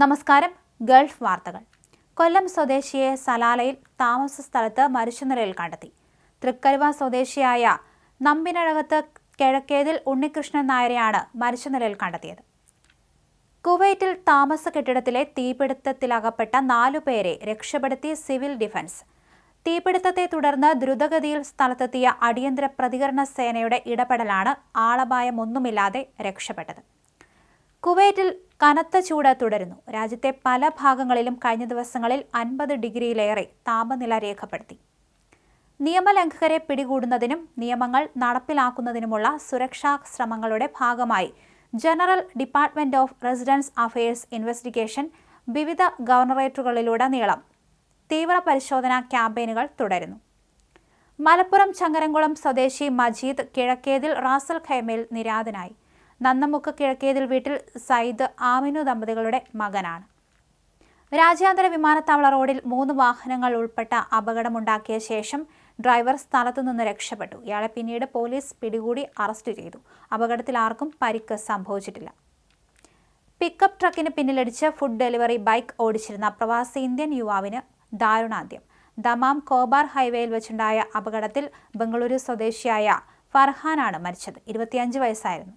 നമസ്കാരം ഗൾഫ് വാർത്തകൾ. കൊല്ലം സ്വദേശിയെ സലാലയിൽ താമസ സ്ഥലത്ത് മരിച്ച നിലയിൽ കണ്ടെത്തി. തൃക്കരുവ സ്വദേശിയായ നമ്പിനഴകത്ത് കിഴക്കേതിൽ ഉണ്ണികൃഷ്ണൻ നായരെയാണ് മരിച്ച നിലയിൽ കണ്ടെത്തിയത്. കുവൈറ്റിൽ താമസ കെട്ടിടത്തിലെ തീപിടുത്തത്തിലകപ്പെട്ട നാലുപേരെ രക്ഷപ്പെടുത്തി സിവിൽ ഡിഫൻസ്. തീപിടുത്തത്തെ തുടർന്ന് ദ്രുതഗതിയിൽ സ്ഥലത്തെത്തിയ അടിയന്തര പ്രതികരണ സേനയുടെ ഇടപെടലാണ് ആളപായമൊന്നുമില്ലാതെ രക്ഷപ്പെട്ടത്. കുവൈറ്റിൽ കനത്ത ചൂട് തുടരുന്നു. രാജ്യത്തെ പല ഭാഗങ്ങളിലും കഴിഞ്ഞ ദിവസങ്ങളിൽ അൻപത് ഡിഗ്രിയിലേറെ താപനില രേഖപ്പെടുത്തി. നിയമലംഘകരെ പിടികൂടുന്നതിനും നിയമങ്ങൾ നടപ്പിലാക്കുന്നതിനുമുള്ള സുരക്ഷാ ശ്രമങ്ങളുടെ ഭാഗമായി general department of residence affairs investigation വിവിധ ഗവർണറേറ്റുകളിലുടനീളം തീവ്ര പരിശോധനാ ക്യാമ്പയിനുകൾ തുടരുന്നു. മലപ്പുറം ചങ്ങരംകുളം സ്വദേശി മജീദ് കിഴക്കേതിൽ റാസൽ ഖൈമയിൽ നിര്യാതനായി നന്നമുക്ക് കിഴക്കേതിൽ വീട്ടിൽ സയ്യിദ് ആമിനു ദമ്പതികളുടെ മകനാണ്. രാജ്യാന്തര വിമാനത്താവള റോഡിൽ മൂന്ന് വാഹനങ്ങൾ ഉൾപ്പെട്ട അപകടമുണ്ടാക്കിയ ശേഷം ഡ്രൈവർ സ്ഥലത്തുനിന്ന് രക്ഷപ്പെട്ടു. ഇയാളെ പിന്നീട് പോലീസ് പിടികൂടി അറസ്റ്റ് ചെയ്തു. അപകടത്തിൽ ആർക്കും പരിക്ക് സംഭവിച്ചിട്ടില്ല. പിക്കപ്പ് ട്രക്കിന് പിന്നിലടിച്ച് ഫുഡ് ഡെലിവറി ബൈക്ക് ഓടിച്ചിരുന്ന പ്രവാസി ഇന്ത്യൻ യുവാവിന് ദാരുണാന്ത്യം. ദമാം കോബാർ ഹൈവേയിൽ വെച്ചുണ്ടായ അപകടത്തിൽ ബംഗളൂരു സ്വദേശിയായ ഫർഹാനാണ് മരിച്ചത്. ഇരുപത്തിയഞ്ച് വയസ്സായിരുന്നു.